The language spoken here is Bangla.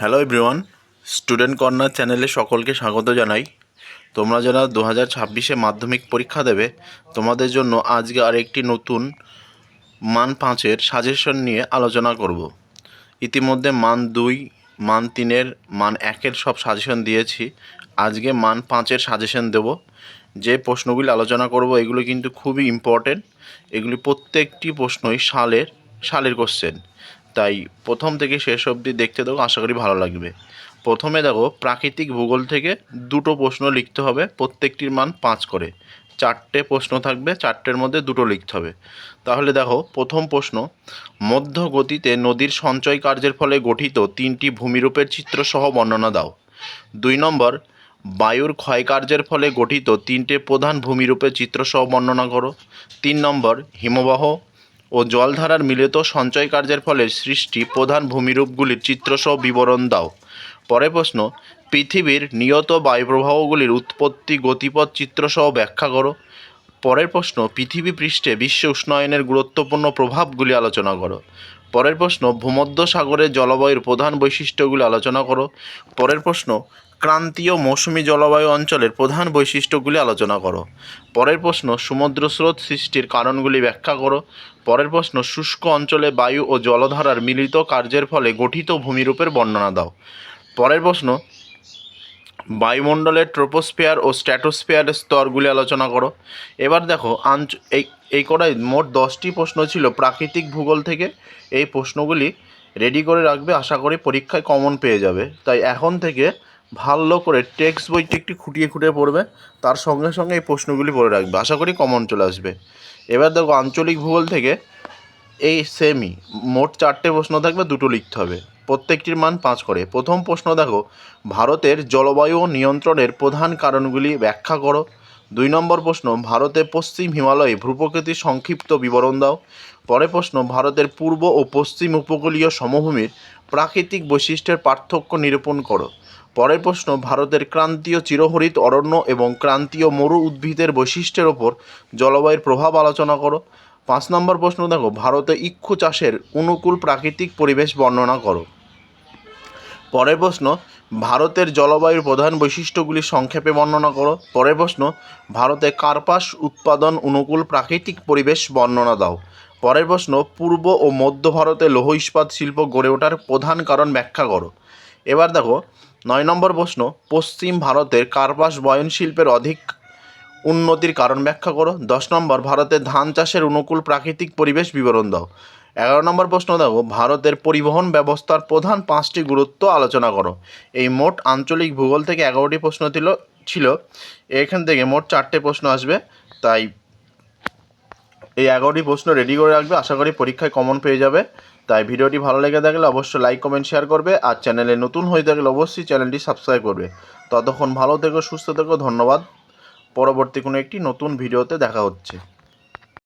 হ্যালো এভরিওয়ান স্টুডেন্ট কর্নার চ্যানেলে সকলকে স্বাগত জানাই। তোমরা যারা দু হাজার ছাব্বিশে মাধ্যমিক পরীক্ষা দেবে, তোমাদের জন্য আজকে আরেকটি নতুন মান পাঁচের সাজেশন নিয়ে আলোচনা করব। ইতিমধ্যে মান দুই, মান তিনের, মান একের সব সাজেশন দিয়েছি। আজকে মান পাঁচের সাজেশন দেব। যে প্রশ্নগুলি আলোচনা করব, এগুলো কিন্তু খুবই ইম্পর্টেন্ট এগুলি প্রত্যেকটি প্রশ্নই সালের সালের কোশ্চেন তাই প্রথম থেকে শেষ অবধি দেখতে দেখো আশা করি ভালো লাগবে। প্রথমে দেখো, প্রাকৃতিক ভূগোল থেকে দুটো প্রশ্ন লিখতে হবে, প্রত্যেকটির মান পাঁচ করে। চারটে প্রশ্ন থাকবে, চারটের মধ্যে দুটো লিখতে হবে। তাহলে দেখো, প্রথম প্রশ্ন মধ্য গতিতে নদীর সঞ্চয় কার্যের ফলে গঠিত তিনটি ভূমিরূপের চিত্রসহ বর্ণনা দাও। দুই নম্বর, বায়ুর ক্ষয়কার্যের ফলে গঠিত তিনটে প্রধান ভূমিরূপের চিত্রসহ বর্ণনা করো। তিন নম্বর, হিমবাহ ও জলধারার মিলিত সঞ্চয় কার্যের ফলে সৃষ্টি প্রধান ভূমিরূপগুলির চিত্রসহ বিবরণ দাও। পরে প্রশ্ন, পৃথিবীর নিয়ত বায়ুপ্রবাহগুলির উৎপত্তি গতিপথ চিত্রসহ ব্যাখ্যা করো। পরের প্রশ্ন, পৃথিবী পৃষ্ঠে বিশ্ব উষ্ণায়নের গুরুত্বপূর্ণ প্রভাবগুলি আলোচনা করো। পরের প্রশ্ন ভূমধ্য সাগরের জলবায়ুর প্রধান বৈশিষ্ট্যগুলি আলোচনা করো। পরের প্রশ্ন, ক্রান্তীয় মৌসুমি জলবায়ু অঞ্চলের প্রধান বৈশিষ্ট্যগুলি আলোচনা করো। পরের প্রশ্ন সমুদ্র স্রোত সৃষ্টির কারণগুলি ব্যাখ্যা করো। পরের প্রশ্ন, শুষ্ক অঞ্চলে বায়ু ও জলধারার মিলিত কার্যের ফলে গঠিত ভূমিরূপের বর্ণনা দাও। পরের প্রশ্ন বায়ুমণ্ডলের ট্রোপোস্ফিয়ার ও স্ট্র্যাটোস্ফিয়ারের স্তরগুলি আলোচনা করো। এবার দেখো, আঞ্চ এই এই কটাই মোট দশটি প্রশ্ন ছিল প্রাকৃতিক ভূগোল থেকে। এই প্রশ্নগুলি রেডি করে রাখবে, আশা করি পরীক্ষায় কমন পেয়ে যাবে। তাই এখন থেকে ভালো করে টেক্সট বইটি একটু খুঁটিয়ে খুঁটিয়ে পড়বে, তার সঙ্গে সঙ্গে এই প্রশ্নগুলি পড়ে রাখবে, আশা করি কমন চলে আসবে। এবার দেখো, আঞ্চলিক ভূগোল থেকে এই সেমই মোট চারটে প্রশ্ন থাকবে, দুটো লিখতে হবে। প্রত্যেকটির মান পাঁচ করে। প্রথম প্রশ্ন দেখো, ভারতের জলবায়ু নিয়ন্ত্রণের প্রধান কারণগুলি ব্যাখ্যা করো। দুই নম্বর প্রশ্ন, ভারতে পশ্চিম হিমালয়ে ভূপ্রকৃতির সংক্ষিপ্ত বিবরণ দাও। পরের প্রশ্ন, ভারতের পূর্ব ও পশ্চিম উপকূলীয় সমভূমির প্রাকৃতিক বৈশিষ্ট্যের পার্থক্য নিরূপণ করো। পরের প্রশ্ন, ভারতের ক্রান্তীয় চিরহরিত অরণ্য এবং ক্রান্তীয় মরু উদ্ভিদের বৈশিষ্ট্যের ওপর জলবায়ুর প্রভাব আলোচনা করো। পাঁচ নম্বর প্রশ্ন দেখো, ভারতে ইক্ষু চাষের অনুকূল প্রাকৃতিক পরিবেশ বর্ণনা করো। পরের প্রশ্ন, ভারতের জলবায়ুর প্রধান বৈশিষ্ট্যগুলি সংক্ষেপে বর্ণনা করো। পরের প্রশ্ন, ভারতে কার্পাস উৎপাদন অনুকূল প্রাকৃতিক পরিবেশ বর্ণনা দাও। পরের প্রশ্ন, পূর্ব ও মধ্য ভারতে লৌহ ইস্পাত শিল্প গড়ে ওঠার প্রধান কারণ ব্যাখ্যা করো। এবার দেখো, নয় নম্বর প্রশ্ন, পশ্চিম ভারতের কার্পাস বয়ন শিল্পের অধিক উন্নতির কারণ ব্যাখ্যা করো। দশ নম্বর, ভারতে ধান চাষের অনুকূল প্রাকৃতিক পরিবেশ বিবরণ দাও। এগারো নম্বর প্রশ্ন দেখো ভারতের পরিবহন ব্যবস্থার প্রধান পাঁচটি গুরুত্ব আলোচনা করো। এই মোট আঞ্চলিক ভূগোল থেকে এগারোটি প্রশ্ন ছিল ছিল। এখান থেকে মোট চারটে প্রশ্ন আসবে। তাই এই এগারোটি প্রশ্ন রেডি করে রাখবে। আশা করি পরীক্ষায় কমন পেয়ে যাবে। তাই ভিডিওটি ভালো লেগে থাকলে অবশ্যই লাইক কমেন্ট শেয়ার করবে। আর চ্যানেলে নতুন হয়ে থাকলে অবশ্যই চ্যানেলটি সাবস্ক্রাইব করবে। ততক্ষণ ভালো থেকো, সুস্থ থেকো, ধন্যবাদ। পরবর্তী কোনো একটি নতুন ভিডিওতে দেখা হচ্ছে।